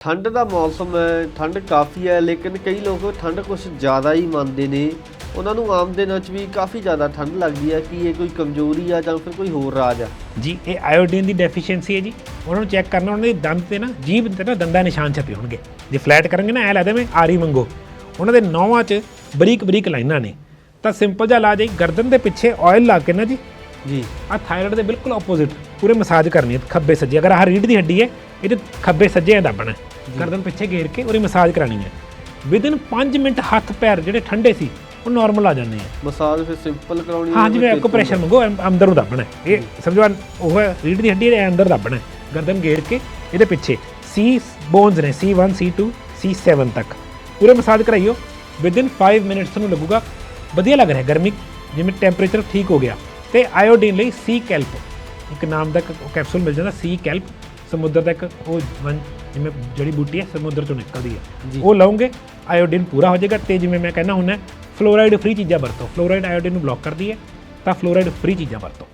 ਠੰਡ ਦਾ ਮੌਸਮ ਹੈ ਠੰਡ ਕਾਫੀ ਹੈ ਲੇਕਿਨ ਕਈ ਲੋਕ ਠੰਡ ਕੁਝ ਜ਼ਿਆਦਾ ਹੀ ਮੰਨਦੇ ਨੇ। ਉਹਨਾਂ ਨੂੰ ਆਮ ਦਿਨਾਂ 'ਚ ਵੀ ਕਾਫੀ ਜ਼ਿਆਦਾ ਠੰਡ ਲੱਗਦੀ ਹੈ ਕਿ ਇਹ ਕੋਈ ਕਮਜ਼ੋਰੀ ਆ ਜਾਂ ਫਿਰ ਕੋਈ ਹੋਰ ਰਾਜ ਆ। ਜੀ ਇਹ ਆਇਓਡੀਨ ਦੀ ਡੈਫੀਸ਼ੀਐਂਸੀ ਹੈ ਜੀ। ਉਹਨਾਂ ਨੂੰ ਚੈੱਕ ਕਰਨਾ ਉਹਨਾਂ ਦੇ ਦੰਦ ਤੇ ਨਾ ਜੀਭ ਤੇ ਨਾ ਦੰਦਾਂ ਨਿਸ਼ਾਨ ਛਪੇ ਹੋਣਗੇ। ਜੇ ਫਲੈਟ ਕਰਾਂਗੇ ਨਾ ਐ ਲੱਗਦਾ ਮੈਂ ਆਰੀ ਮੰਗੋ ਉਹਨਾਂ ਦੇ ਨੌਵਾਂ 'ਚ ਬਰੀਕ ਬਰੀਕ ਲਾਈਨਾਂ ਨੇ। ਤਾਂ ਸਿੰਪਲ ਜਿਹਾ ਇਲਾਜ ਹੈ ਗਰਦਨ ਦੇ ਪਿੱਛੇ ਆਇਲ ਲਾ ਕੇ ਨਾ ਜੀ ਜੀ। ਆ ਥਾਇਰਾਇਡ ਦੇ ਬਿਲਕੁਲ ਆਪੋਜ਼ਿਟ ਪੂਰੇ ਮਸਾਜ ਕਰਨੀ ਹੈ ਖੱਬੇ ਸੱਜੇ। ਅਗਰ ਆਹ ਰੀੜ ਦੀ ਹੱਡੀ ਹੈ ਇਹਦੇ ਖੱਬੇ ਸੱਜੇ ਐ ਦੱਬਣਾ ਹੈ। ਗਰਦਨ ਪਿੱਛੇ ਘੇਰ ਕੇ ਉਹਦੀ ਮਸਾਜ ਕਰਾਣੀ ਹੈ। ਵਿਦਿਨ 5 ਮਿੰਟ ਹੱਥ ਪੈਰ ਜਿਹੜੇ ਠੰਡੇ ਸੀ ਉਹ ਨਾਰਮਲ ਆ ਜਾਂਦੇ ਆ। ਮਸਾਜ ਫਿਰ ਸਿੰਪਲ ਕਰਾਉਣੀ ਹਾਂ ਜਿਵੇਂ ਕੋਈ ਐਕੂਪ੍ਰੈਸ਼ਰ ਮੰਗੋ ਅੰਦਰ ਨੂੰ ਦੱਬਣਾ। ਇਹ ਸਮਝੋ ਉਹ ਹੈ, ਰੀੜ ਦੀ ਹੱਡੀ ਦੇ ਅੰਦਰ ਦੱਬਣਾ। ਗਰਦਨ ਘੇਰ ਕੇ ਇਹਦੇ ਪਿੱਛੇ ਸੀ ਬੋਨਸ ਨੇ C1 C2 C7 ਤੱਕ। ਪੂਰੇ ਮਸਾਜ ਕਰਾਈਓ। ਵਿਦਿਨ 5 ਮਿੰਟਸ ਤੁਹਾਨੂੰ ਲੱਗੂਗਾ ਵਧੀਆ ਲੱਗ ਰਿਹਾ ਗਰਮੀ ਜਿਵੇਂ ਟੈਂਪਰੇਚਰ ਠੀਕ ਹੋ ਗਿਆ। ਤੇ ਆਇਓਡੀਨ ਲਈ ਸੀ ਕੈਲਪ ਇੱਕ ਨਾਮ ਦਾ ਕੈਪਸੂਲ ਮਿਲ ਜਾਂਦਾ ਸੀ ਕੈਲਪ ਸਮੁੰਦਰ ਦਾ ਇੱਕ ਉਹ ਵਨ- ਜਿਵੇਂ ਜੜੀ ਬੂਟੀ ਹੈ ਸਮੁੰਦਰ ਚੋਂ ਨਿਕਲਦੀ ਹੈ। ਉਹ ਲਓਗੇ ਆਇਓਡੀਨ ਪੂਰਾ ਹੋ ਜਾਏਗਾ ਤੇ ਜਿਵੇਂ ਮੈਂ ਕਹਿੰਦਾ ਹੁੰਦਾ ਫਲੋਰਾਈਡ ਫ੍ਰੀ ਚੀਜ਼ਾਂ ਵਰਤੋ। ਫਲੋਰਾਈਡ ਆਇਓਡੀਨ ਨੂੰ ਬਲੌਕ ਕਰਦੀ ਹੈ ਤਾਂ ਫਲੋਰਾਈਡ ਫ੍ਰੀ ਚੀਜ਼ਾਂ ਵਰਤੋ।